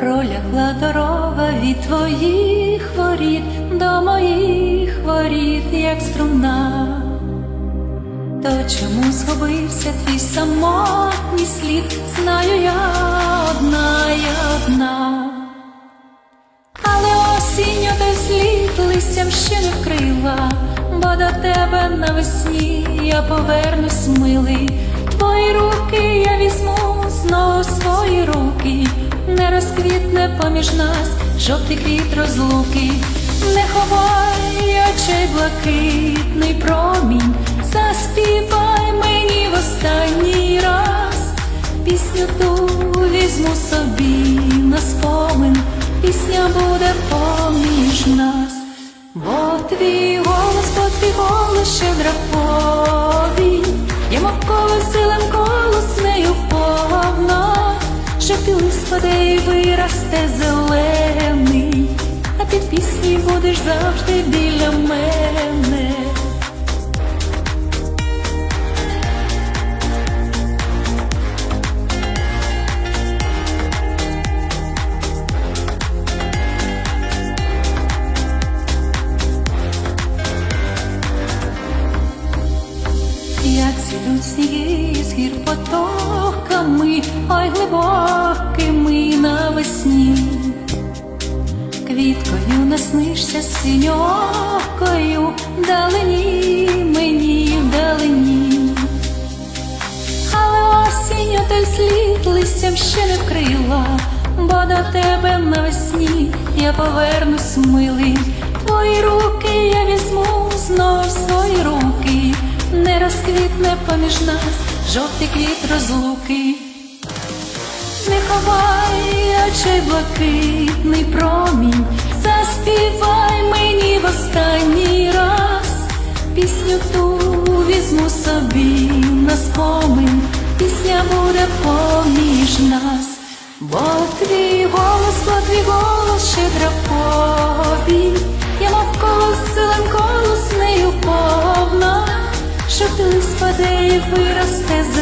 далека дорога від твоїх воріт до моїх воріт, як струна. То чому згубився твій самотній слід? Знаю я одна, я одна. Але осінню той слід листям ще не вкрила, бо до тебе навесні я повернусь милий. Твої руки розквітне поміж нас жовтий квіт розлуки, не ховай очей блакитний промінь, заспівай мені в останній раз. Пісню ту візьму собі на спомин, пісня буде поміж нас, бо твій голос, бо твій голос щедра повінь, я мов колосилем колоснею повна, ти лист і виросте зелений, а ти пісні будеш завжди біля Як сідуть сніги з гір потоками, ой глибокими навесні, квіткою наснишся синьокою, далині мені вдалині, але осінь той слід листям ще не вкрила, бо до тебе навесні я повернусь милий, твої руки я візьму знов свої руки, не поміж нас жовтий квіт розлуки. Не ховай очей блакитний промінь, заспівай мені в останній раз, пісню ту візьму собі на спомин, пісня буде поміж нас, бо твій голос, бо твій і виросте зелений